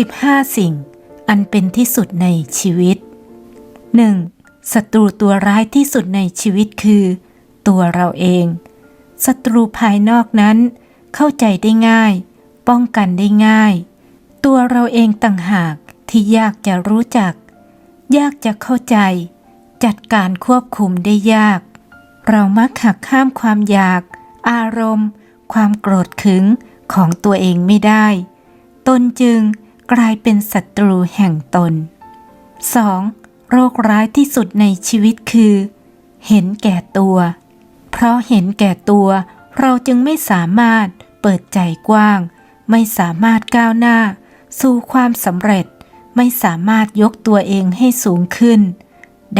15 สิ่ง อันเป็นที่สุดในชีวิต 1. ศัตรูตัวร้ายที่สุดในชีวิตคือ ตัวเราเอง ศัตรูภายนอกนั้น เข้าใจได้ง่าย ป้องกันได้ง่าย ตัวเราเองต่างหากที่ยากจะรู้จัก ยากจะเข้าใจ จัดการควบคุมได้ยาก เรามักหักข้ามความอยาก อารมณ์ ความโกรธขึงของตัวเองไม่ได้ ตนจึง กลายเป็นศัตรูแห่งตน 2. โรคร้ายที่สุดในชีวิตคือ เห็นแก่ตัว เพราะเห็นแก่ตัว เราจึงไม่สามารถเปิดใจกว้าง ไม่สามารถก้าวหน้า สู่ความสำเร็จ ไม่สามารถยกตัวเองให้สูงขึ้น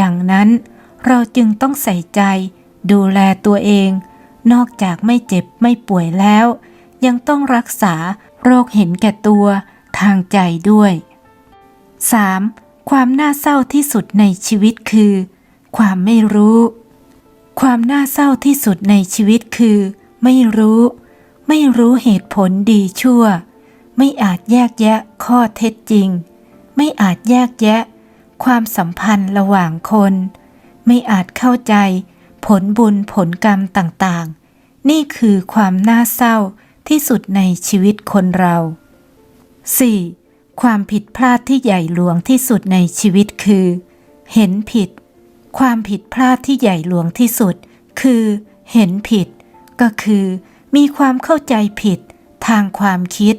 ดังนั้น เราจึงต้องใส่ใจ ดูแลตัวเอง นอกจากไม่เจ็บไม่ป่วยแล้ว ยังต้องรักษาโรคเห็นแก่ตัว ทางใจด้วย 3. ความน่าเศร้าที่สุดในชีวิตคือ ความไม่รู้ ความน่าเศร้าที่สุดในชีวิตคือ ไม่รู้ ไม่รู้เหตุผลดีชั่ว ไม่อาจแยกแยะข้อเท็จจริง ไม่อาจแยกแยะ ความสัมพันธ์ระหว่างคน ไม่อาจเข้าใจ ผลบุญผลกรรมต่างๆ นี่คือความน่าเศร้าที่สุดในชีวิตคนเรา 4. ความผิดพลาดที่ใหญ่หลวงที่สุดในชีวิตคือ เห็นผิด ความผิดพลาดที่ใหญ่หลวงที่สุด คือ เห็นผิด ก็คือ มีความเข้าใจผิด ทางความคิด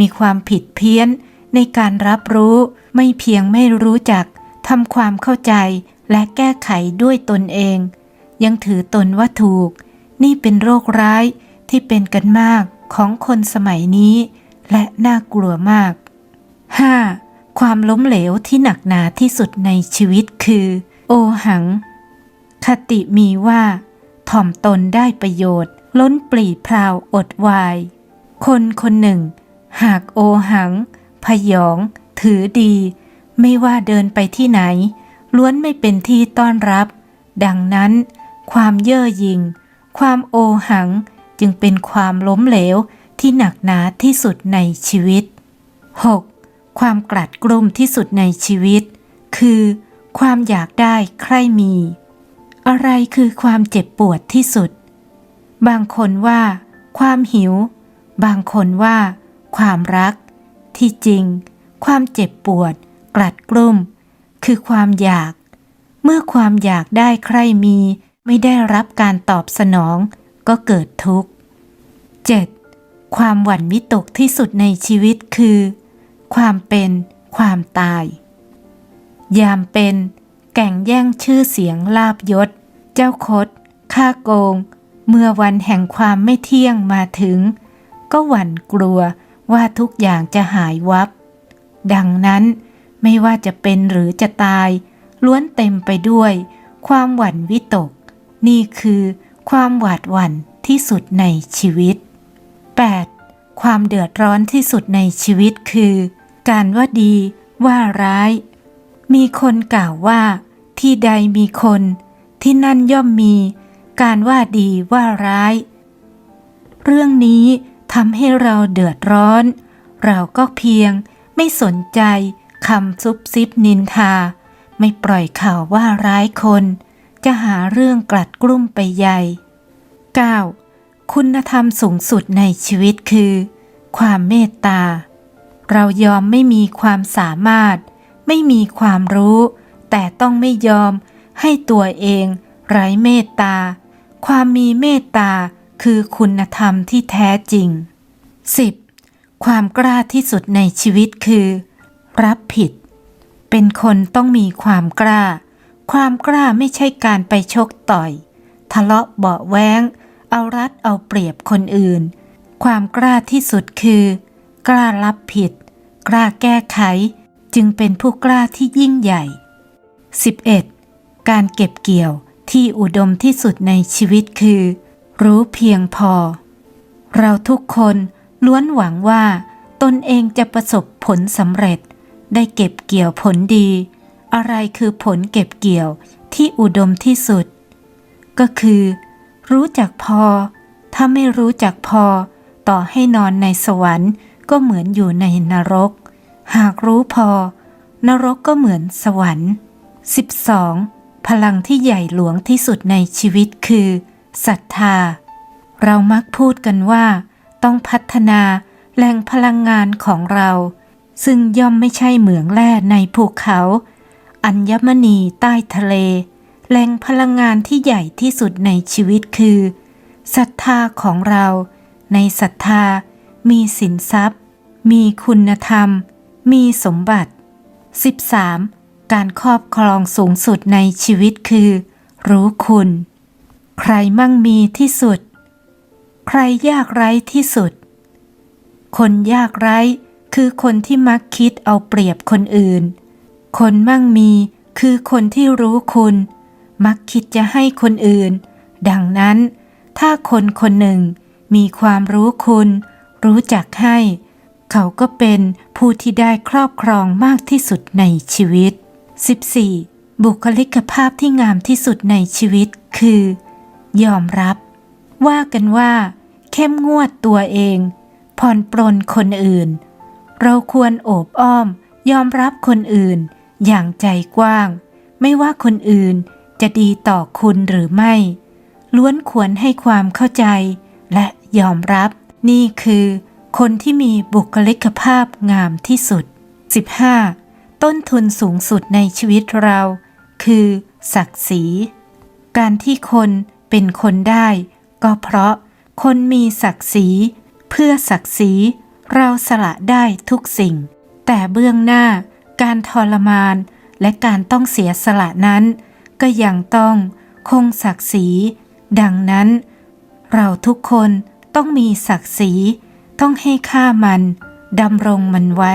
มีความผิดเพี้ยน ในการรับรู้ไม่เพียงไม่รู้จักทำความเข้าใจและแก้ไขด้วยตนเอง ยังถือตนว่าถูก นี่เป็นโรคร้ายที่เป็นกันมากของคนสมัยนี้ และน่ากลัวมาก 5. ความล้มเหลวที่หนักหนาที่สุดในชีวิตคือ โอหัง คติมีว่า ถ่อมตนได้ประโยชน์ ล้นปลีพราวอดวาย คนคนหนึ่ง หากโอหัง พยอง ถือดี ไม่ว่าเดินไปที่ไหน ล้วนไม่เป็นที่ต้อนรับ ดังนั้น ความเย่อหยิ่ง ความโอหังจึงเป็นความล้มเหลว ที่หนักหนาที่สุดในชีวิต 6. ความกลัดกลุ่มที่สุดในชีวิต คือ ความอยากได้ใครมี อะไรคือความเจ็บปวดที่สุด บางคนว่า ความหิว บางคนว่า ความรัก ที่จริง ความเจ็บปวด กลัดกลุ่ม คือความอยาก เมื่อความอยากได้ใครมี ไม่ได้รับการตอบสนอง ก็เกิดทุกข์ 7. ความหวั่นวิตกที่สุดในชีวิตคือ ความเป็น ความตาย ยามเป็น แก่งแย่งชื่อเสียงลาบยศ เจ้าคดฆ่าโกง เมื่อวันแห่งความไม่เที่ยงมาถึง ก็หวั่นกลัวว่าทุกอย่างจะหายวับ ดังนั้นไม่ว่าจะเป็นหรือจะตาย ล้วนเต็มไปด้วย ความหวั่นวิตก นี่คือ ความหวาดหวั่นที่สุดในชีวิต 8. ความเดือดร้อนที่สุดในชีวิตคือ การว่าดีว่าร้าย มีคนกล่าวว่า ที่ใดมีคน ที่นั่นย่อมมี การว่าดีว่าร้าย เรื่องนี้ทำให้เราเดือดร้อน เราก็เพียงไม่สนใจคำซุบซิบนินทา ไม่ปล่อยข่าวว่าร้ายคน จะหาเรื่องกลัดกลุ้มไปใหญ่ 9. คุณธรรมสูงสุดในชีวิตคือ ความเมตตา เรายอมไม่มีความสามารถ ไม่มีความรู้ แต่ต้องไม่ยอมให้ตัวเอง ไร้เมตตา ความมีเมตตาคือคุณธรรมที่แท้จริง 10. ความกล้าที่สุดในชีวิตคือ รับผิด เป็นคนต้องมีความกล้า ความกล้าไม่ใช่การไปชกต่อย ทะเลาะเบาแว้ง เอารัดเอาเปรียบคนอื่น ความกล้าที่สุดคือ กล้ารับผิด กล้าแก้ไข จึงเป็นผู้กล้าที่ยิ่งใหญ่ 11. การเก็บเกี่ยวที่อุดมที่สุดในชีวิตคือ รู้เพียงพอ เราทุกคนล้วนหวังว่า ตนเองจะประสบผลสำเร็จ ได้เก็บเกี่ยวผลดี อะไรคือผลเก็บเกี่ยวที่อุดมที่สุด ก็คือ รู้จักพอ ถ้าไม่รู้จักพอ ต่อให้นอนในสวรรค์ ก็เหมือนอยู่ในนรก หากรู้พอ นรกก็เหมือนสวรรค์ 12. พลังที่ใหญ่หลวงที่สุดในชีวิตคือศรัทธา เรามักพูดกันว่า ต้องพัฒนาแหล่งพลังงานของเรา ซึ่งย่อมไม่ใช่เหมืองแร่ในภูเขา อัญมณีใต้ทะเล แหล่งพลังงานที่ใหญ่ที่สุดในชีวิตคือศรัทธาของเรา ในศรัทธา มีสินทรัพย์ มีคุณธรรม มีสมบัติ 13. การครอบครองสูงสุดในชีวิตคือ รู้คุณ ใครมั่งมีที่สุด ใครยากไร้ที่สุด คนยากไร้คือคนที่มักคิดเอาเปรียบคนอื่น คนมั่งมีคือคนที่รู้คุณ มักคิดจะให้คนอื่น ดังนั้น ถ้าคนคนหนึ่งมีความรู้คุณ รู้จักให้ เขาก็เป็นผู้ที่ได้ครอบครองมากที่สุดในชีวิต 14. บุคลิกภาพที่งามที่สุดในชีวิตคือ ยอมรับ ว่ากันว่า เข้มงวดตัวเอง ผ่อนปลนคนอื่น เราควรโอบอ้อม ยอมรับคนอื่น อย่างใจกว้าง ไม่ว่าคนอื่น จะดีต่อคุณหรือไม่ ล้วนควรให้ความเข้าใจ และยอมรับ นี่คือ คนที่มีบุคลิกภาพงามที่สุด 15. ต้นทุนสูงสุดในชีวิตเรา คือ ศักดิ์ศรี การที่คนเป็นคนได้ ก็เพราะคนมีศักดิ์ศรี เพื่อศักดิ์ศรีเราสละได้ทุกสิ่ง แต่เบื้องหน้าการทรมานและการต้องเสียสละนั้น ก็ยังต้องคงศักดิ์ศรี ดังนั้น เราทุกคนต้องมีศักดิ์ศรี ต้องให้ค่ามันดำรงมันไว้